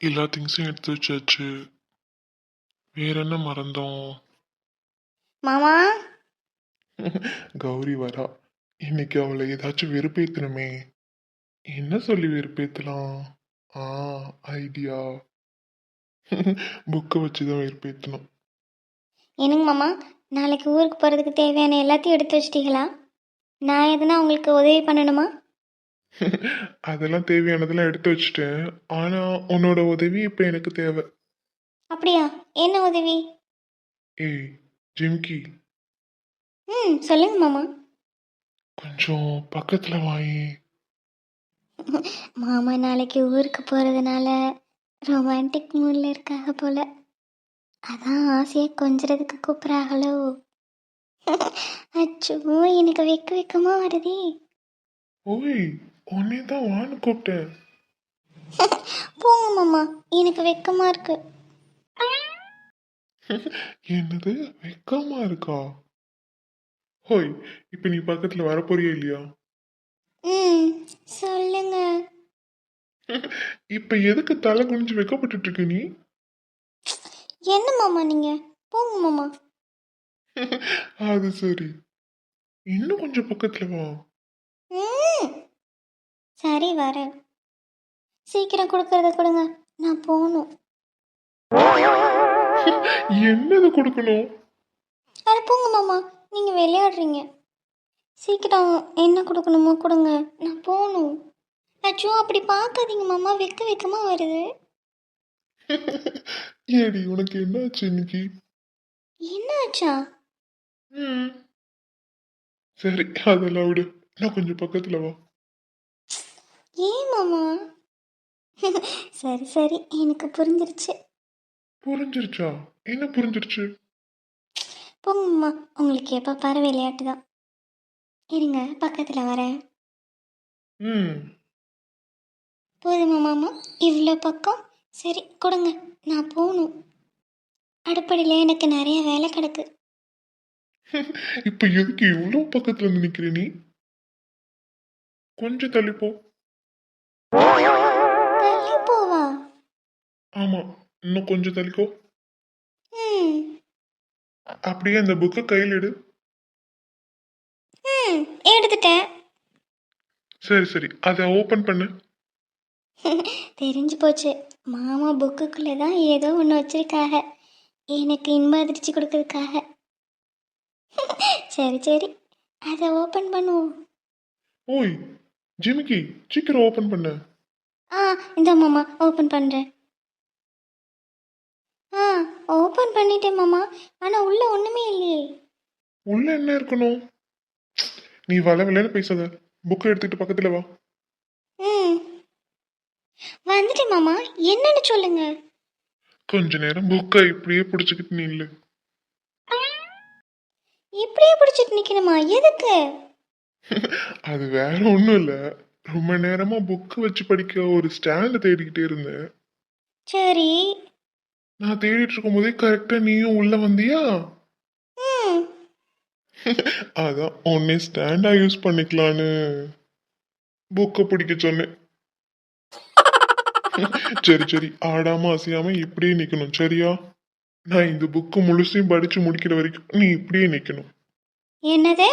எல்லா திங்ஸையும் எடுத்து வச்சாச்சு. வேற என்ன மறந்தோம்? மாமா? கௌரி வரா. இன்னைக்கு அவளை ஏதாச்சும் வெறுப்பேத்தணுமே. என்ன சொல்லி வெறுப்பேத்தலாம்? ஆ ஐடியா புக்கை வச்சு தான் வெறுப்பேத்தணும். என்னங்க மாமா? நாளைக்கு ஊருக்கு போகிறதுக்கு தேவையான எல்லாத்தையும் எடுத்து வச்சிட்டீங்களா? நான் எதுனா உங்களுக்கு உதவி பண்ணணுமா? அதெல்லாம் தேவையானதெல்லாம் எடுத்து வச்சுட்டேன். ஆனா உன்னோட உதவி இப்போ எனக்கு தேவை. அப்படியா? என்ன உதவி? ஏய் ஜிம்கி. ம் சொல்லுங்க மாமா. கொஞ்சம் பக்கத்துல வாயி. மாமா நாளைக்கு ஊருக்கு போகிறதுனால ரொமான்டிக் மூடில் இருக்காக போல. அதான் ஆசையை கொஞ்சறதுக்கு கூப்பிட்றாங்களோ. அச்சோ எனக்கு வெக்க வெக்கமா வருதே. ஓய் உன்னை தான் வான்னு கூப்பிட்டேன். போங்க மாமா எனக்கு வெக்கமா இருக்கு. என்னது வெக்கமா இருக்கா? ஹோய் இப்போ நீ பக்கத்துல வரப்போறியா இல்லையா? ம் சொல்லுங்க. இப்ப எதுக்கு தலை குனிஞ்சு வெக்கப்பட்டுட்டு இருக்க நீ? என்ன மாமா நீங்க? போங்க மாமா. அது சரி. இன்னும் கொஞ்சம் பக்கத்துல வா. சரி வரேன். சீக்கிரம் கொடுக்கறத கொடுங்க. நான் போகணும் என்னது கொடுக்கணும்? அட போங்க மாமா. நீங்க விளையாடுறீங்க. சீக்கிரம் என்ன கொடுக்கணுமோ கொடுங்க. நான் போகணும் அச்சோ அப்படி பார்க்காதீங்க மாமா. வெக்க வெக்கமா வருது. ஏடி உனக்கு என்னாச்சு இன்னைக்கு? என்ன ஆச்சா ம். சரி அதெல்லாம் விடு. நான் கொஞ்சம் பக்கத்துல வா. ஏன் மாமா? சரி சரி எனக்கு புரிஞ்சிருச்சு. புரிஞ்சிருச்சா? என்ன புரிஞ்சிருச்சு? போங்க மாமா உங்களுக்கு எப்போ பாரு விளையாட்டு தான். இருங்க பக்கத்தில் வரேன். ம். போதுமா மாமா? இவ்வளோ பக்கம்? சரி கொடுங்க நான் போகணும் அடுப்படியில் எனக்கு நிறைய வேலை கிடக்கு. இப்ப எதுக்கு இவ்வளவு பக்கத்துல நிக்கிற நீ? கொஞ்சம் தள்ளி போ தள்ளி போவா? ஆமா இன்னும் கொஞ்சம் தள்ளிக்கோ. ம். அப்படியே அந்த புக்கை கையில் எடு. ம் எடுத்துட்டேன். சரி சரி. அதை ஓபன் பண்ணு. தெரிஞ்சு போச்சு. மாமா புக்குக்குள்ளே தான் ஏதோ ஒன்று வச்சிருக்காக. எனக்கு இன்ப அதிர்ச்சி கொடுக்கறதுக்காக. சரி சரி. அதை ஓப்பன் பண்ணுவோம். ஓய் ஜிமிக்கி சீக்கிரம் ஓபன் பண்ணு. ஆ இந்த மாமா ஓப்பன் பண்ணுறேன் ஆ ஓப்பன் பண்ணிட்டேன் மாமா. ஆனால் உள்ளே ஒன்றுமே இல்லையே. உள்ள என்ன இருக்கணும்? நீ வள வளன்னு பேசாத. புக்கை எடுத்துக்கிட்டு பக்கத்துல வா. ம். வந்துட்டேன் மாமா. என்னன்னு சொல்லுங்க. கொஞ்ச நேரம் புக்கை இப்படியே பிடிச்சிக்கிட்டு நில்லு. இப்படியே பிடிச்சிட்டு நிற்கணுமா எதுக்கு? அது வேற ஒன்றும் இல்லை. ரொம்ப நேரமா புக்கு வச்சு படிக்க ஒரு ஸ்டாண்டு தேடிக்கிட்டே இருந்தேன். சரி. நான் தேடிட்டு இருக்கும்போதே கரெக்டா நீயும் உள்ள வந்தியா? ம். அதான் உன்னை ஸ்டாண்டா யூஸ் பண்ணிக்கலான்னு புக்கை பிடிக்க சொன்னேன். சரி சரி. ஆடாம அசையாம இப்படியே நிக்கணும். சரியா? நான் இந்த புக்கு முழுசையும் படிச்சு முடிக்கிற வரைக்கும் நீ இப்படியே நிக்கணும். என்னது?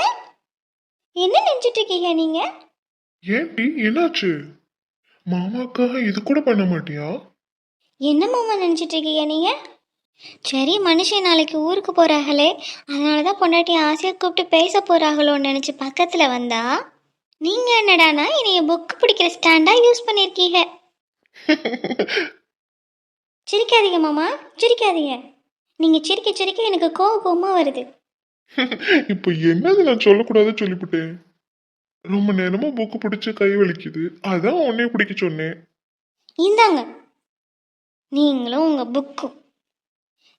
என்ன நினச்சிட்டு இருக்கீங்க நீங்கள் ஏன்டி என்னாச்சு? மாமாக்காக இது கூட பண்ண மாட்டியா? என்ன மாமா நினச்சிட்டு இருக்கீங்க நீங்கள் சரி மனுஷன் நாளைக்கு ஊருக்கு போகிறாங்களே அதனால தான் பொண்டாட்டி ஆசையாக கூப்பிட்டு பேச போகிறாங்களோன்னு நினச்சி பக்கத்தில் வந்தா நீங்கள் என்னடானா என்னைய புக்கு பிடிக்கிற ஸ்டாண்டாக யூஸ் பண்ணியிருக்கீங்க சிரிக்காதீங்க மாமா சிரிக்காதீங்க. நீங்கள் சிரிக்க சிரிக்க எனக்கு கோவ கோவமாக வருது. இப்போ என்னது நான் சொல்லக்கூடாது சொல்லிவிட்டேன் ரொம்ப நேரமா புக்கு பிடிச்சு கை வலிக்குது. அதான் உன்னைய பிடிக்க சொன்னேன். இந்தாங்க. நீங்களும் உங்கள் புக்கும்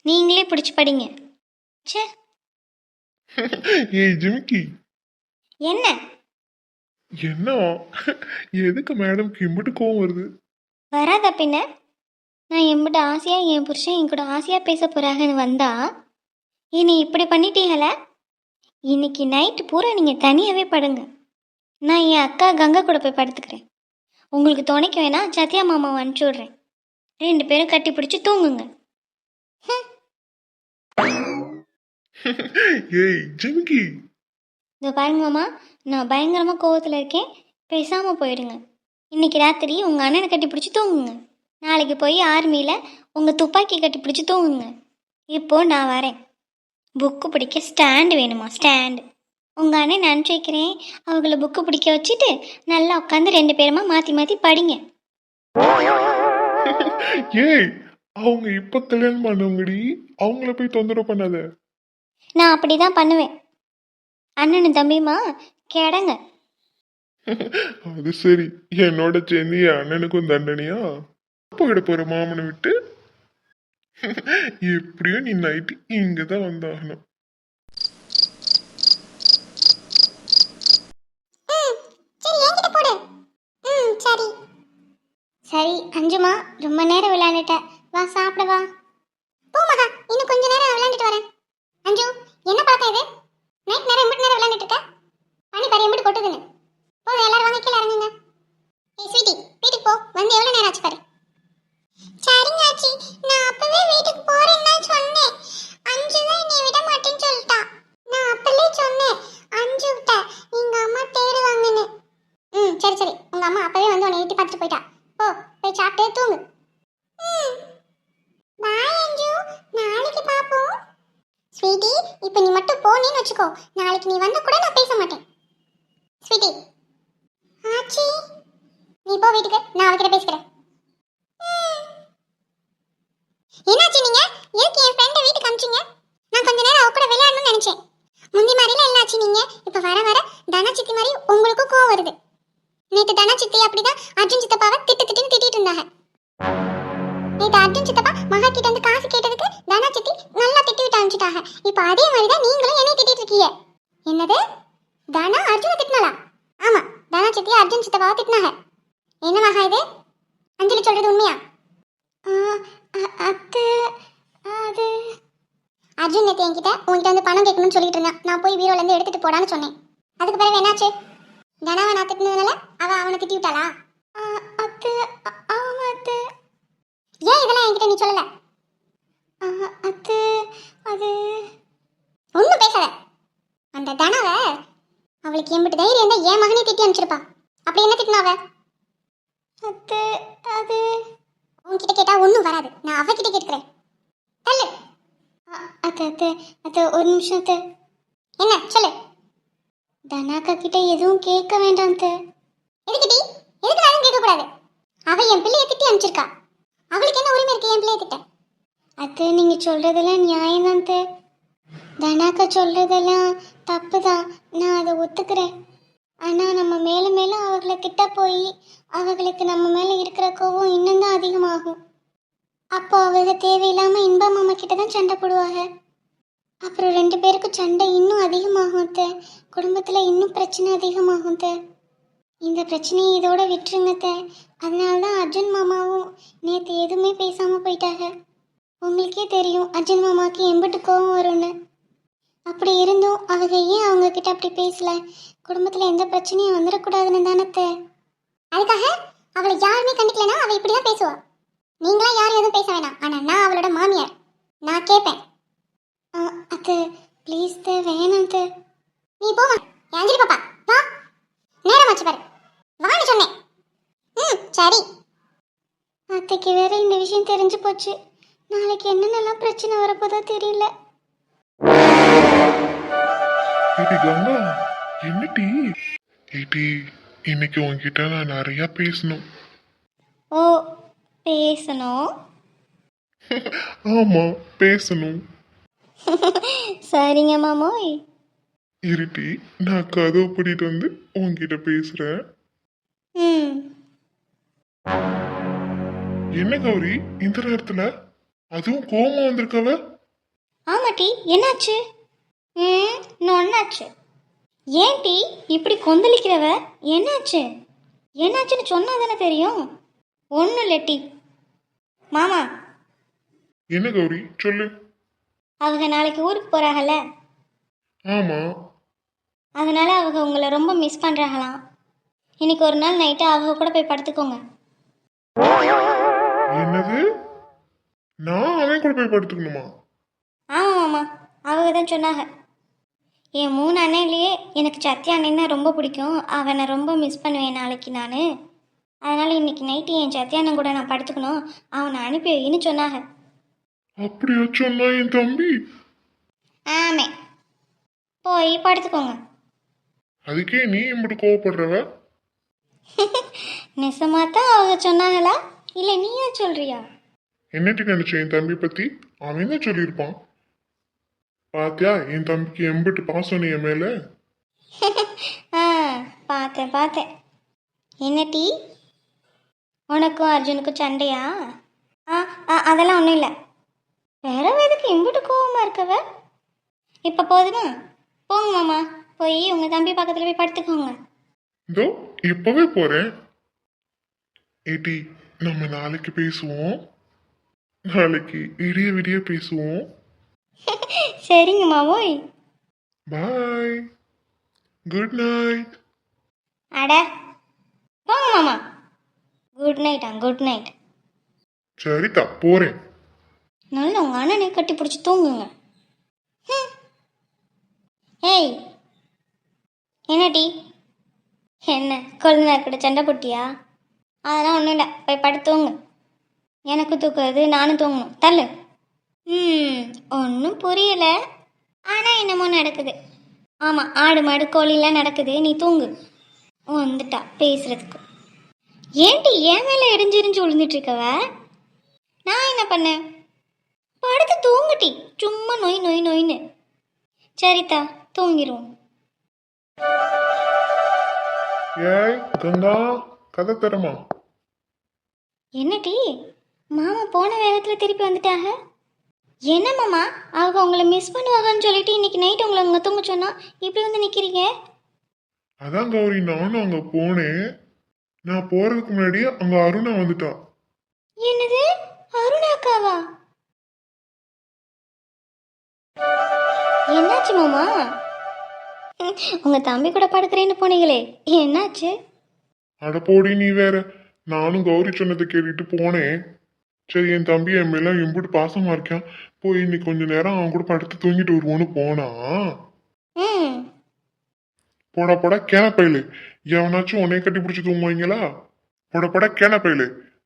நீங்களே பிடிச்சி படிங்க. ச்சே. ஏய் ஜிமிக்கி. என்ன? என்ன? எதுக்கு மேடம்க்கு இம்பிட்டு கோவம் வருது? வராதா பின்ன? நான் எம்பிட்ட ஆசையாக என் புருஷன் என் கூட ஆசையாக பேச போகிறாங்கன்னு வந்தா என்னை இப்படி பண்ணிட்டீங்களே? இன்னைக்கு நைட்டு பூரா நீங்கள் தனியாகவே படுங்க. நான் என் அக்கா கங்கா கூட போய் படுத்துக்கிறேன். உங்களுக்கு துணைக்கு வேணா சத்யா மாமாவை அனுப்பிச்சி விட்றேன். ரெண்டு பேரும் கட்டி பிடிச்சி தூங்குங்க. ஏய் ஜிமிக்கி. இதோ பாருங்க மாமா நான் பயங்கரமாக கோவத்தில் இருக்கேன். பேசாமல் போயிடுங்க. இன்னைக்கு ராத்திரி உங்கள் அண்ணனை கட்டி பிடிச்சி தூங்குங்க. நாளைக்கு போய் ஆர்மியில் உங்கள் துப்பாக்கி கட்டி பிடிச்சி தூங்குங்க. இப்போ நான் வரேன். புக்கு பிடிக்க ஸ்டாண்டு வேணுமா? ஸ்டாண்டு. உங்கள் அண்ணன் அனுப்பிச்சி வைக்கிறேன். அவங்கள புக்கு பிடிக்க வச்சுட்டு நல்லா உட்காந்து ரெண்டு பேருமா மாற்றி மாற்றி படிங்க. ஏய் அவங்க இப்ப கல்யாணம் பண்ணவங்கடி. அவங்கள போய் தொந்தரவு பண்ணாத. நான் அப்படி தான் பண்ணுவேன். அண்ணனும் தம்பியுமா கிடங்க. அது சரி. என்னோட சேர்ந்து என் அண்ணனுக்கும் தண்டனையா? போயிட போற மாமனை விட்டு எப்படியோ நீ நைட்டு இங்கதான் வந்தாகணும். சரி என்கிட்ட போடு. ம் சரி. சரி அஞ்சுமா ரொம்ப நேரம் விளையாண்டுட்ட. வா சாப்பிட வா. போ மகா இன்னும் கொஞ்ச நேரம் விளையாண்டுட்டு வரேன். அஞ்சு என்ன பழக்கம் இது? நைட் நேரம் எம்பிட்டு நேரம் விளையாண்டுட்டு இருக்க? பனி பாரு எம்பிட்டு கொட்டுதுன்னு. போதும் எல்லாரும் வாங்க கீழே இறங்குங்க. ஏய் ஸ்வீட்டி வீட்டுக்கு போ. வந்து எவ்வளோ நேரம் ஆச்சு பாரு. சரி சரி. உங்க அம்மா அப்பவே வந்து உன்னை எட்டி பார்த்துட்டு போயிட்டா. ஓ போய் சாப்பிட்டு தூங்கு. பாய் அஞ்சு. நாளைக்கு பாப்போம். ஸ்வீட்டி இப்போ நீ மட்டும் போனேன்னு வச்சுக்கோ. நாளைக்கு நீ வந்தா கூட நான் பேச மாட்டேன். ஸ்வீட்டி. ஆச்சி. நீ போ வீட்டுக்கு. நான் அவகிட்ட பேசிக்கிறேன் ம். என்னாச்சு நீங்க? எதுக்கு என் ஃப்ரெண்டை வீட்டுக்கு அமிச்சிங்க? நான் கொஞ்ச நேரம் அவ கூட விளையாடணும்னு நினைச்சேன். முந்தி மாதிரில என்னாச்சு நீங்க? இப்ப வர வர தனா சித்தி மாதிரி உங்களுக்கும் கோவம் வருது. நேத்து தனா சித்தி அப்படிதான் அர்ஜுன் சித்தப்பாவை திட்டு திட்டுன்னு திட்டிட்டு இருந்தாங்க. நேத்து அர்ஜுன் சித்தப்பா மகா கிட்ட இருந்து காசு கேட்டதுக்கு தனா சித்தி நல்லா திட்டி விட்டு அனுப்பிச்சிட்டாங்க இப்ப அதே மாதிரி தான் நீங்களும் என்னை திட்டிட்டு இருக்கீங்க. என்னது? தனா அர்ஜுனை திட்டினாலா ஆமா தனா சித்தி அர்ஜுன் சித்தப்பாவை திட்டினாங்க. என்ன மகா இது? அஞ்சலி சொல்றது உண்மையா? அத்து அது. அர்ஜுன் நேத்து என்கிட்ட உன்கிட்ட வந்து பணம் கேட்கணும்னு சொல்லிட்டு இருந்தான். நான் போய் வீரோல இருந்து எடுத்துட்டு போடான்னு சொன்னேன். அதுக்கு பிறகு என்னாச்சு? தனாவை நான் திட்டினதுனால அவ அவனை திட்டி விட்டாளா? அத்து ஆமா அத்து. ஏன் இதெல்லாம் என்கிட்ட நீ சொல்லல? அத்து அது. ஒன்றும் பேசாத. அந்த தனாவை அவளுக்கு எம்பிட்டு தைரியம் தான் என் மகனே திட்டி அனுப்பிச்சிருப்பா அப்படி என்ன திட்டினா அவ அத்து அது உன்கிட்ட கேட்டா ஒன்றும் வராது. நான் அவகிட்ட கேட்கிறேன் தள்ளு. அத்தை அத்தை அத்தை ஒரு நிமிஷம் அத்தை. என்ன சொல்லு. தனாக்கா கிட்ட எதுவும் கேட்க வேண்டாம் அத்தை. எதுக்குடி எதுக்கு நான் கேட்கக்கூடாது? அவ என் பிள்ளைய திட்டி அனுப்பிச்சிருக்கா. அவளுக்கு என்ன உரிமை இருக்கு என் பிள்ளைய திட்ட? அத்தை நீங்கள் சொல்கிறதெல்லாம் நியாயம் தான் அத்தை. தனாக்கா சொல்கிறதெல்லாம் தப்பு தான் நான் அதை ஒத்துக்கிறேன். ஆனால் நம்ம மேலும் மேலும் அவர்களை திட்ட போய் அவர்களுக்கு நம்ம மேலே இருக்கிற கோவம் இன்னும் தான் அதிகமாகும். அப்போ அவங்க தேவையில்லாம இன்பா மாமா கிட்ட தான் சண்டை போடுவாங்க. அப்புறம் ரெண்டு பேருக்கும் சண்டை இன்னும் அதிகமாகும் அத்தை. குடும்பத்துல இன்னும் பிரச்சனை அதிகமாகும் அத்தை. இந்த பிரச்சனையை இதோட விட்டுருங்க அத்தை. அதனால தான் அர்ஜுன் மாமாவும் நேற்று எதுவுமே பேசாம போயிட்டாங்க. உங்களுக்கே தெரியும் அர்ஜுன் மாமாவுக்கு எம்பிட்டு கோவம் வரும்னு. அப்படி இருந்தும் அவங்க ஏன் அவங்க கிட்ட அப்படி பேசல? குடும்பத்துல எந்த பிரச்சனையும் வந்துடக்கூடாதுன்னு தானே அதுக்காக அவளை யாருமே கண்டிக்கலனா அவ இப்படிதான் பேசுவா. நீங்களா யாரும் எதுவும் பேச வேணாம். ஆனா நான் அவளோட மாமியார். நான் கேட்பேன் அத்தை ப்ளீஸ் தே வேணாம் தே நீ போமா அஞ்சலி பாப்பா வா. நேரம் ஆச்சு பாரு. வான்னு சொன்னேன். ம் சரி. அத்தைக்கு வேற இந்த விஷயம் தெரிஞ்சு போச்சு. நாளைக்கு என்னென்னலாம் பிரச்சனை வரப்போதோ தெரியல. ஏடி கங்கா என்னடி? ஏடி இன்னைக்கு உன்கிட்ட நான் நிறைய பேசணும். ஓ பேசணும். ஆமா பேசணும். சரிங்க மாமோய் இருட்டி நான் கதவு பூட்டிட்டு வந்து உன்கிட்ட பேசுறேன். ம். என்ன கௌரி இந்த நேரத்துல? அதுவும் கோவமா வந்திருக்கவ? ஆமாட்டி என்னாச்சு? ம் ஒன்னாச்சு ஏன் டி இப்படி கொந்தளிக்கிறவ? என்னாச்சு? என்னாச்சுன்னு சொன்னா தானே தெரியும். ஒன்றும் இல்லை டி மாமா. என்ன கௌரி? சொல்லு. அவங்க நாளைக்கு ஊருக்கு போகிறாங்கல்ல ஆமா. அதனால அவங்க உங்களை ரொம்ப மிஸ் பண்ணுறாங்களாம் இன்னைக்கு ஒரு நாள் நைட்டு அவங்க கூட போய் படுத்துக்கோங்க. என்ன என்னது? நான் அவன் கூட போய் படுத்துக்கணுமா? ஆமாம் மாமா. அவங்க தான் சொன்னாங்க. என் மூணு அண்ணன்லேயே எனக்கு சத்யா அண்ணன் தான் ரொம்ப பிடிக்கும். அவனை ரொம்ப மிஸ் பண்ணுவேன் நாளைக்கு நான். அதனால் இன்னைக்கு நைட்டு என் அண்ணன் கூட நான் படுத்துக்கணும்? அவனை அனுப்பி வைன்னு சொன்னாங்க. அப்படியா சொன்னா என் தம்பி? ஆமே. போய் படுத்துக்கோங்க. அதுக்கே நீ இப்படி கோவப்படுறவ? நெசமாக தான் அவங்க சொன்னாங்களா? இல்லை நீயா சொல்றியா? என்னட்டு நினைச்சேன் என் தம்பி பத்தி? அவன் தான் சொல்லியிருப்பான்? பாத்தியா என் தம்பிக்கு எம்பிட்டு பாசம் என் மேல? ஆ பார்த்தேன் பார்த்தேன். என்ன டீ உனக்கும் அர்ஜுனுக்கும் சண்டையா? ஆ ஆ அதெல்லாம் ஒன்றும் இல்லை. வேற எதுக்கு இம்புட்டு கோவமாக இருக்கவ? இப்போ போதுமா? போங்க மாமா. போய் உங்கள் தம்பி பக்கத்தில் போய் படுத்துக்கோங்க. இதோ இப்பவே போறேன். ஏடி நம்ம நாளைக்கு பேசுவோம். நாளைக்கு விடிய விடிய பேசுவோம். சரிங்க மாமோய் பாய் குட் நைட் அட போங்க மாமா. குட் நைட்டா குட் நைட் சரிதா போறேன். நல்ல உங்கள் அண்ணனை கட்டி பிடிச்சி தூங்குங்க. ஹம். ஏய் என்ன டீ என்ன கொழுந்தனார் கூட சண்டை போட்டியா? அதெல்லாம் ஒன்றும் இல்லை போய் படுத்து தூங்கு. எனக்கு தூக்குறது நானும் தூங்கணும். தள்ளு. ம் ஒன்றும் புரியல. ஆனால் என்னமோ நடக்குது. ஆமாம் ஆடு மாடு கோழிலாம் நடக்குது நீ தூங்கு. வந்துட்டா பேசுறதுக்கு. ஏன்டி ஏன் மேலே இடிஞ்சு இடிஞ்சு விழுந்துட்டு இருக்கவ நான் என்ன பண்ணேன்? படுத்து தூங்குட்டி. சும்மா நொய் நொய் நொய்னு. சரிதா தூங்கிடுவோம் ஏய் கங்கா கதை தரமா? என்னடி? மாமா போன வேகத்தில் திருப்பி வந்துட்டாங்க என்ன மாமா? அவங்க உங்களை மிஸ் பண்ணுவாங்கன்னு சொல்லிட்டு இன்னைக்கு நைட் உங்களை உங்க தூங்க சொன்னா இப்படி வந்து நிற்கிறீங்க அதான் கௌரி நானும் அங்க போனேன். நான் போறதுக்கு முன்னாடி அங்க அருணா வந்துட்டா. என்னது? அருணாக்காவா என்னாச்சு மாமா? உங்க தம்பி கூட படுக்கிறேன்னு போனீங்களே என்னாச்சு? அட போடி நீ வேற. நானும் கௌரி சொன்னதை கேட்டுட்டு போனேன் சரி என் தம்பி என் மேல எம்பிட்டு பாசமா இருக்கான். போய் இன்னைக்கு கொஞ்ச நேரம் அவன் கூட படுத்து தூங்கிட்டு வருவோன்னு போனா. போட போட கேன கேனப்பையில எவனாச்சும் உன்னைய கட்டி பிடிச்சி தூங்குவீங்களா? போட போடா கேனப்பையில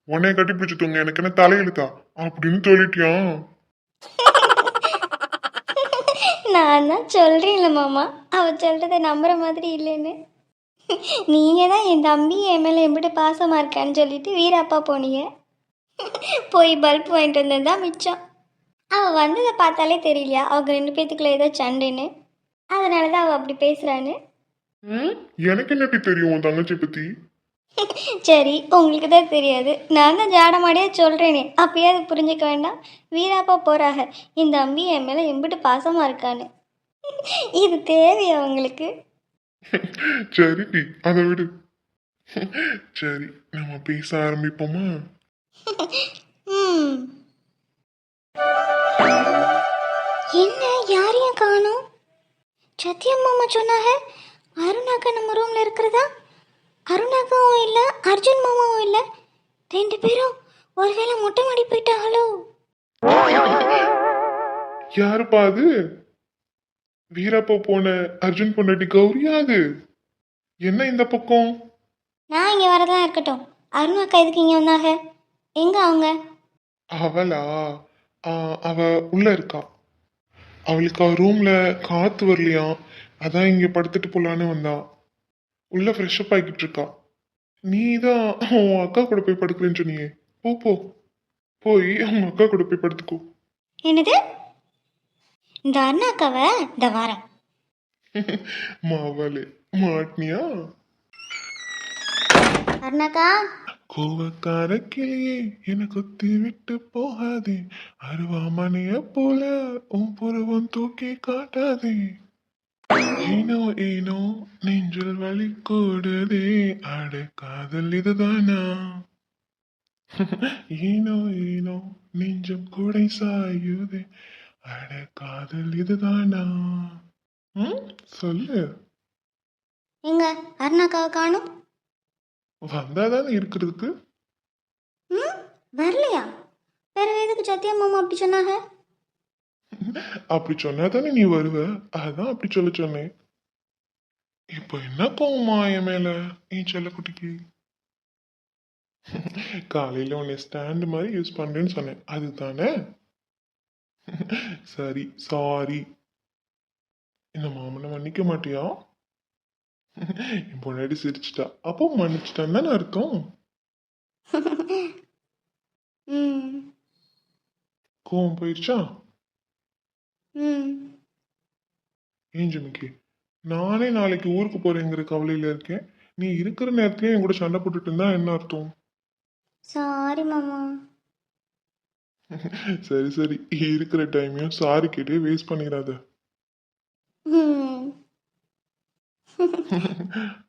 உன்னைய கட்டி பிடிச்சி தூங்க எனக்கு என்ன தலையெழுத்தா அப்படின்னு சொல்லிட்டியான் நான் தான் சொல்கிறேன்ல மாமா. அவ சொல்கிறத நம்புற மாதிரி இல்லைன்னு. நீங்கள் தான் என் தம்பி என் மேலே எப்படி பாசமாக இருக்கான்னு சொல்லிட்டு வீராப்பா போனீங்க. போய் பல்ப் வாங்கிட்டு வந்தது தான் மிச்சம். அவள் வந்ததை பார்த்தாலே தெரியலையா? அவங்க ரெண்டு பேத்துக்குள்ள ஏதோ சண்டைன்னு. அதனால தான் அவள் அப்படி பேசுகிறான்னு எனக்கு என்னட்டி தெரியும் உன் தங்கச்சி பத்தி? சரி உங்களுக்கு தான் தெரியாது. நான் தான் ஜாடமாடியாக சொல்கிறேனே அப்பயாவது புரிஞ்சுக்க வேண்டாம். வீராப்பா போகிறாங்க என் தம்பி என் மேலே எம்பிட்டு பாசமாக இருக்கான்னு. இது தேவையா உங்களுக்கு? சரிடி அதை விடு. சரி நம்ம பேச ஆரம்பிப்போமா. என்ன யாரையும் காணோம்? சத்யம் மாமா சொன்னாங்க. அருணாக்கா நம்ம ரூம்ல இருக்கிறதா? அருணாக்காவும் இல்லை அர்ஜுன் மாமாவும் இல்லை. ரெண்டு பேரும் ஒருவேளை மொட்டை மாடி போயிட்டாங்களோ? யாருப்பா அது? வீரப்பா போன அர்ஜுன் பொண்டாட்டி கௌரியா அது? என்ன இந்த பக்கம்? நான் இங்கே வரதான் இருக்கட்டும். அருணாக்கா எதுக்கு இங்கே வந்தாங்க? எங்கே அவங்க? அவளா? ஆ, அவ உள்ள இருக்கா. அவளுக்கு அவ ரூம்ல காத்து வரலையாம். அதான் இங்க படுத்துட்டு போலான்னு வந்தா உள்ள ஃப்ரெஷ் அப் ஆகிட்டு இருக்கா நீ தான் உன் அக்கா கூட போய் படுக்கலன்னு சொன்னியே. போ போ. போய் அவங்க அக்கா கூட போய் படுத்துக்கோ. என்னது? இந்த அருணாக்காவை இந்த வரேன் மாவலே மாட்டினியா? அருணாக்கா கோவக்கார கிளியே என்னை கொத்தி விட்டு போகாதே. அருவாமனைய போல உன் புருவம் தூக்கி காட்டாதே. ஏனோ ஏனோ நெஞ்சில் வலி கூடுதே. அட காதல் இதுதானா? ஏனோ ஏனோ நெஞ்சம் கூடை சாயுதே. அட காதல் இதுதானா? சொல்லு. எங்க அருணாக்காவை காணும்? வந்தாதானே இருக்கிறதுக்கு? ம் வரலையா? வேற எதுக்கு சத்யா மாமா அப்படி சொன்னாங்க? அப்படி சொன்னா தானே நீ வருவ? அதான் அப்படி சொல்ல சொன்னேன். இப்போ என்ன கோவமா என் மேல என் செல்லக்குட்டிக்கு காலையில உன்னை ஸ்டாண்ட் மாதிரி யூஸ் பண்றேன்னு சொன்னேன். அதுதானே? சரி சாரி இந்த மாமனை மன்னிக்க மாட்டியா? என் பொண்டாட்டி சிரிச்சிட்டா. அப்போ மன்னிச்சிட்டான்னு தானே அர்த்தம்? கோவம் போயிடுச்சா ம். ஏன் ஜிமிக்கி நானே நாளைக்கு ஊருக்கு போறேங்கிற கவலையில இருக்கேன். நீ இருக்கிற நேரத்துலயே என் கூட சண்டை போட்டுட்டு இருந்தா என்ன அர்த்தம்? சாரி மாமா. சரி சரி. இருக்கிற டைமையும் சாரி கேட்டே வேஸ்ட் பண்ணிடாத